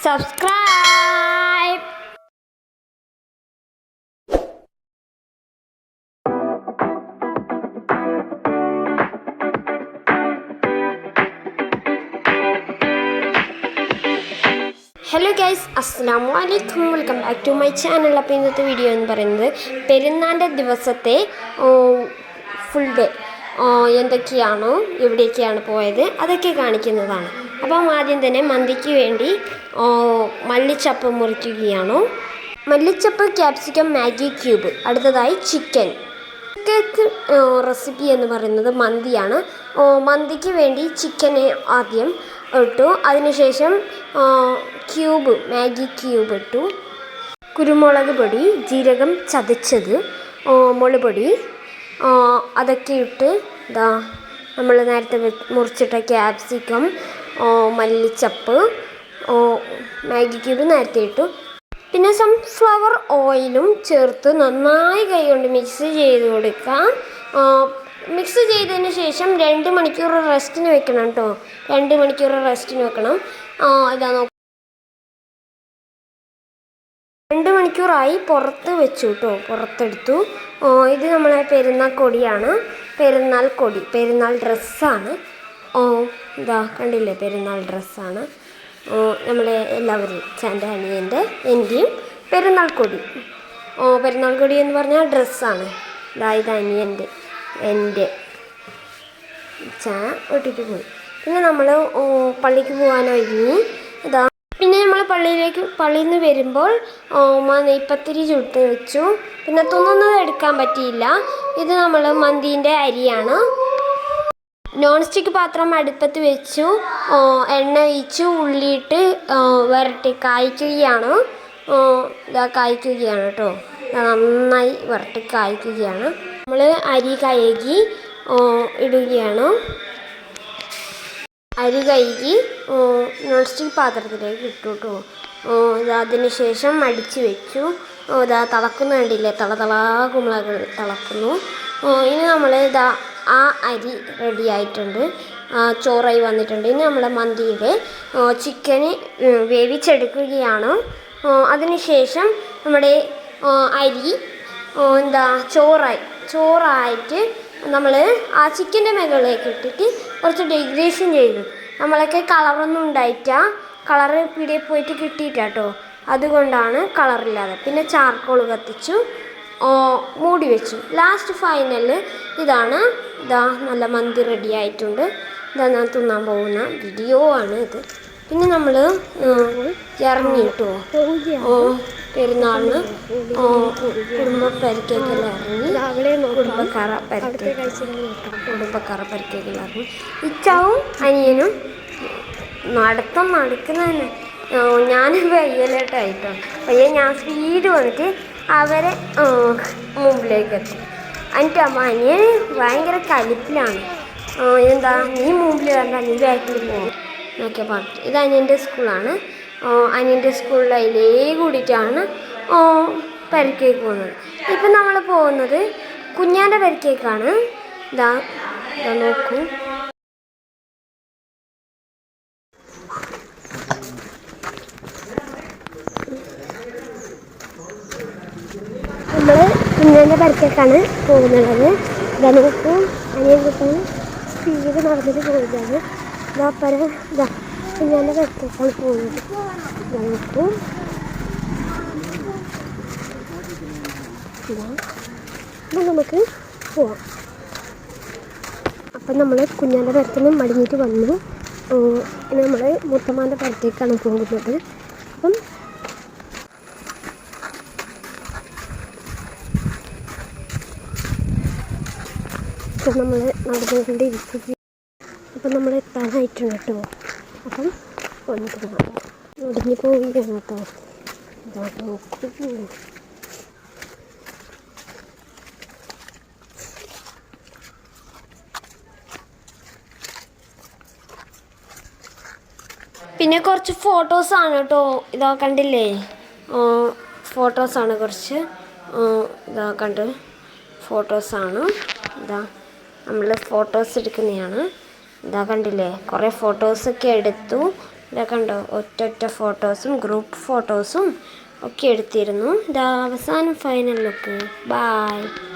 subscribe. Hello guys അസ്സാം വലൈക്കും welcome back to my channel അപ്പോൾ ഇന്നത്തെ വീഡിയോ എന്ന് പറയുന്നത് പെരുന്നാന്റെ ദിവസത്തെ ഫുൾ ഡേ എന്തൊക്കെയാണോ എവിടേക്കാണ് പോയത് അതൊക്കെ കാണിക്കുന്നതാണ്. അപ്പം ആദ്യം തന്നെ മന്തിക്ക് വേണ്ടി മല്ലിച്ചപ്പ് മുറിക്കുകയാണ്. മല്ലിച്ചപ്പ് ക്യാപ്സിക്കം മാഗി ക്യൂബ്. അടുത്തതായി ചിക്കൻ. ചിക്കൻ റെസിപ്പി എന്ന് പറയുന്നത് മന്തിയാണ്. മന്തിക്ക് വേണ്ടി ചിക്കനെ ആദ്യം ഇട്ടു. അതിനുശേഷം ക്യൂബ് മാഗി ക്യൂബ് ഇട്ടു. കുരുമുളക് പൊടി ജീരകം ചതച്ചത് മുളപൊടി അതൊക്കെ ഇട്ട് ഇതാ നമ്മൾ നേരത്തെ മുറിച്ചിട്ട ക്യാപ്സിക്കം മല്ലിച്ചപ്പ്. മാഗി ക്യൂബ് നേരത്തെ ഇട്ടു. പിന്നെ സൺഫ്ലവർ ഓയിലും ചേർത്ത് നന്നായി കൈ കൊണ്ട് മിക്സ് ചെയ്ത് കൊടുക്കാം. മിക്സ് ചെയ്തതിന് ശേഷം രണ്ട് മണിക്കൂർ റെസ്റ്റിന് വെക്കണം കേട്ടോ രണ്ട് മണിക്കൂർ റെസ്റ്റിന് വെക്കണം. ഇതാ നോക്ക് രണ്ട് മണിക്കൂറായി പുറത്ത് വെച്ചു കേട്ടോ പുറത്തെടുത്തു. ഇത് നമ്മളെ പെരുന്നാൾ കൊടിയാണ്. പെരുന്നാൾ കൊടി പെരുന്നാൾ ഡ്രസ്സാണ് ഓ ഇതാ കണ്ടില്ലേ പെരുന്നാൾ ഡ്രസ്സാണ്. ഓ നമ്മളെ എല്ലാവരും ചാന്റെ അനിയന്റെ എന്റെയും പെരുന്നാൾ കൊടി. ഓ പെരുന്നാൾ കൊടി എന്ന് പറഞ്ഞാൽ ഡ്രസ്സാണ്. ഇത് അനിയന്റെ എന്റെ. ചാ ഒട്ടിട്ട് പോയി. പിന്നെ നമ്മൾ പള്ളിക്ക് പോകാനൊരുങ്ങി ഇതാ പിന്നെ നമ്മൾ പള്ളിയിലേക്ക് പള്ളിയിൽ നിന്ന് വരുമ്പോൾ ഉമ്മ നെയ്പ്പത്തിരി ചുട്ട് വെച്ചു. പിന്നെ തുന്നുന്നത് എടുക്കാൻ പറ്റിയില്ല. ഇത് നമ്മൾ മന്തീന്റെ അരിയാണ്. നോൺ സ്റ്റിക്ക് പാത്രം അടുപ്പത്ത് വെച്ചു എണ്ണ ഒഴിച്ചു ഉള്ളിയിട്ട് വരട്ടി കായ്ക്കുകയാണ്. ഇതാ കായ്ക്കുകയാണ് കേട്ടോ നന്നായി വരട്ടി കായ്ക്കുകയാണ്. നമ്മൾ അരി കഴുകി ഇടുകയാണ്. അരി കഴുകി നോൺ സ്റ്റിക്ക് പാത്രത്തിലേക്ക് ഇട്ടു കേട്ടോ അതിന് ശേഷം അടിച്ചു വെച്ചു. ഇതാ തിളക്കുന്ന കണ്ടില്ലേ? തള തളാ കുമ്പളകൾ തിളക്കുന്നു. ഇനി നമ്മൾ ഇതാ ആ അരി റെഡി ആയിട്ടുണ്ട്. ചോറായി വന്നിട്ടുണ്ട്. ഇനി നമ്മൾ മന്തിയുടെ ചിക്കന് വേവിച്ചെടുക്കുകയാണ്. അതിനുശേഷം അതിന് ശേഷം നമ്മുടെ അരി എന്താ ചോറായി ചോറായിട്ട് നമ്മൾ ആ ചിക്കന്റെ മുകളിലേക്ക് ഇട്ടിട്ട് കുറച്ച് ഡെക്കറേഷൻ ചെയ്തു. നമ്മളൊക്കെ കളറൊന്നും ഉണ്ടായിട്ട കളറ് പിടി പോയിട്ട് കിട്ടിയിട്ടാട്ടോ അതുകൊണ്ടാണ് കളറില്ലാതെ. പിന്നെ ചാർക്കോൾ കത്തിച്ചു. മൂടി വെച്ചു. ലാസ്റ്റ് ഫൈനൽ ഇതാണ് ഇതാ നല്ല മന്തി റെഡി ആയിട്ടുണ്ട്. ഇതാ ഞാൻ തിന്നാൻ പോകുന്ന വീഡിയോ ആണ് ഇത്. പിന്നെ നമ്മൾ ഇറങ്ങി ഓ പെരുന്നാളിന് കുടുംബ പരിക്കേക്കെല്ലാം ഇറങ്ങി. കുടുംബക്കാറ പരിക്കേ കുടുംബക്കാറ പരിക്കേക്കെല്ലാം ഇറങ്ങി. ഇച്ചാവും അനിയനും നടത്തം നടക്കുന്നതന്നെ. ഞാൻ പയ്യലായിട്ടായിട്ടോ പയ്യെ ഞാൻ സ്പീഡ് വന്നിട്ട് അവരെ മുമ്പിലേക്ക് എത്തി. എന്നിട്ട് അമ്മ അനിയൻ ഭയങ്കര കലിപ്പിലാണ്. എന്താ നീ മുമ്പിൽ വരണ്ട നീ ബാക്കിൽ പോകും. എന്നൊക്കെ പറഞ്ഞു. ഇത് അനിയന്റെ സ്കൂളാണ്. അനിയന്റെ സ്കൂളിൽ അതിലേ കൂടിയിട്ടാണ് പരിക്കേക്ക് പോകുന്നത്. ഇപ്പം നമ്മൾ പോകുന്നത് കുഞ്ഞാന്റെ പരിക്കേക്കാണ്. ഇതാ നോക്കൂ നമ്മൾ കുഞ്ഞാന്റെ പരിക്കേക്കാണ് പോകുന്നുള്ളത്. ഇതാ നോക്കൂ അനിയൻ കുട്ടാൻ സ്പീഡ് നടന്നിട്ട് പോവുകയാണ് ഇതാ പര ഇതാ കുഞ്ഞിന്റെ പരിക്കേക്കാണ് പോകുന്നത്. ഇതാ അപ്പം നമുക്ക് പോവാം. അപ്പം നമ്മൾ കുഞ്ഞാന്റെ പരത്തിൽ നിന്ന് മടങ്ങിയിട്ട് വന്നു. നമ്മൾ മുത്തമ്മാന്റെ പരത്തേക്കാണ് പോകുന്നത്. അപ്പം ഇപ്പം നമ്മൾ നടന്നുകൊണ്ടിരിക്കുക അപ്പം നമ്മൾ എത്താനായിട്ടുണ്ട് കേട്ടോ. അപ്പം വന്നിട്ട് കാണാം ഒടുങ്ങി പോവുകയാണ് കേട്ടോ. പിന്നെ കുറച്ച് ഫോട്ടോസാണ് കേട്ടോ. ഇതാ കണ്ടില്ലേ? ഫോട്ടോസാണ് കുറച്ച്. ഇതാ കണ്ട്. ഫോട്ടോസാണ് ഇതാ. നമ്മൾ ഫോട്ടോസ് എടുക്കുന്നതാണ്. ഇതാ കണ്ടില്ലേ? കുറേ ഫോട്ടോസൊക്കെ എടുത്തു. ഇതാ കണ്ടോ? ഒറ്റ ഒറ്റ ഫോട്ടോസും ഗ്രൂപ്പ് ഫോട്ടോസും ഒക്കെ എടുത്തിരുന്നു. ഇതാ അവസാനം ഫൈനൽ ലുക്ക് ബായ്